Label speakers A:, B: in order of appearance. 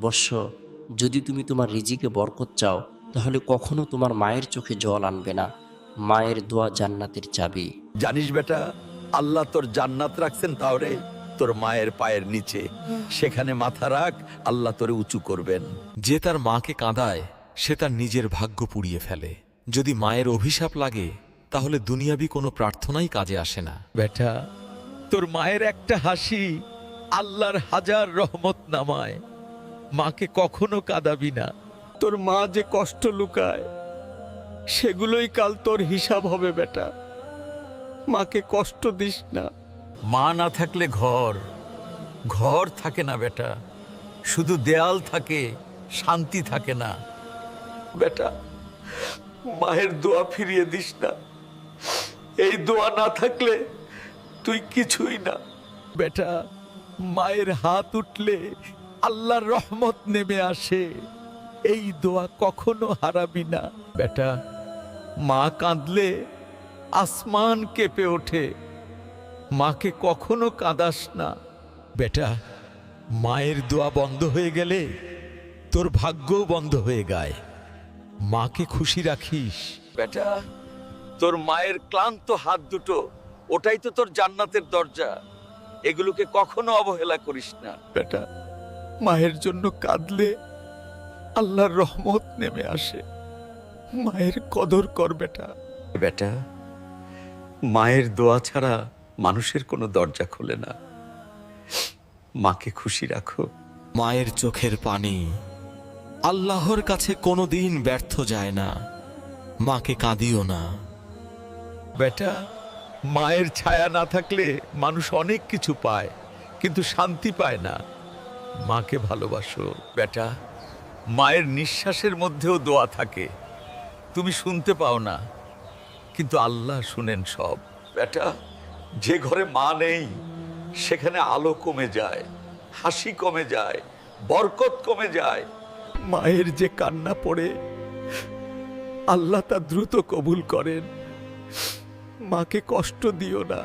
A: বৎস যদি তুমি তোমার রিজিকে বরকত চাও তাহলে কখনো তোমার মায়ের চোখে জল আনবে না। মায়ের দোয়া জান্নাতের চাবি।
B: জানিস বেটা আল্লাহ তোর জান্নাত রাখছেন তাহলে তোর মায়ের পায়ের নিচে। সেখানে মাথা রাখ আল্লাহ তোরে উঁচু করবেন।
C: যে তার মাকে কাঁদায় সে তার নিজের ভাগ্য পুড়িয়ে ফেলে। যদি মায়ের অভিশাপ লাগে তাহলে দুনিয়াবি কোনো প্রার্থনাই কাজে আসে না।
B: বেটা তোর মায়ের একটা হাসি আল্লাহর হাজার রহমত নামায়। মাকে কখনো কাঁদাবি না। তোর মা যে কষ্ট লুকায় সেগুলোই কাল তোর হিসাব হবে বেটা। মাকে কষ্ট দিস না। মা না থাকলে ঘর ঘর থাকে না বেটা। শুধু দেয়াল থাকে শান্তি থাকে না। বেটা মায়ের দোয়া ফিরিয়ে দিস না। এই দোয়া না থাকলে তুই কিছুই না। বেটা মায়ের হাত উঠলে আল্লাহর রহমত নেমে আসে। এই দোয়া কখনো হারাবি না। বেটা, মা কাঁদলে আসমান কেঁপে ওঠে। মাকে কখনো কাঁদাস না। বেটা, মায়ের দোয়া বন্ধ হয়ে গেলে তোর ভাগ্যও বন্ধ হয়ে গায় মাকে খুশি রাখিস। বেটা, তোর মায়ের ক্লান্ত হাত দুটো, ওটাই তো তোর জান্নাতের দরজা। এগুলোকে কখনো অবহেলা করিস না। বেটা মায়ের জন্য কাঁদলে আল্লাহর রহমত নেমে আসে। মায়ের কদর কর বেটা। বেটা মায়ের দোয়া ছাড়া মানুষের কোনো দরজা খোলে না। মাকে খুশি রাখো।
C: মায়ের চোখের পানি আল্লাহর কাছে কোনোদিন ব্যর্থ যায় না। মাকে কাঁদিও না।
B: বেটা মায়ের ছায়া না থাকলে মানুষ অনেক কিছু পায় কিন্তু শান্তি পায় না। মাকে ভালোবাসো, বেটা। মায়ের নিঃশ্বাসের মধ্যেও দোয়া থাকে। তুমি শুনতে পাও না, কিন্তু আল্লাহ শুনেন সব। বেটা, যে ঘরে মা নেই, সেখানে আলো কমে যায়, হাসি কমে যায়, বরকত কমে যায়। মায়ের যে কান্না পড়ে, আল্লাহ তা দ্রুত কবুল করেন। মাকে কষ্ট দিও না।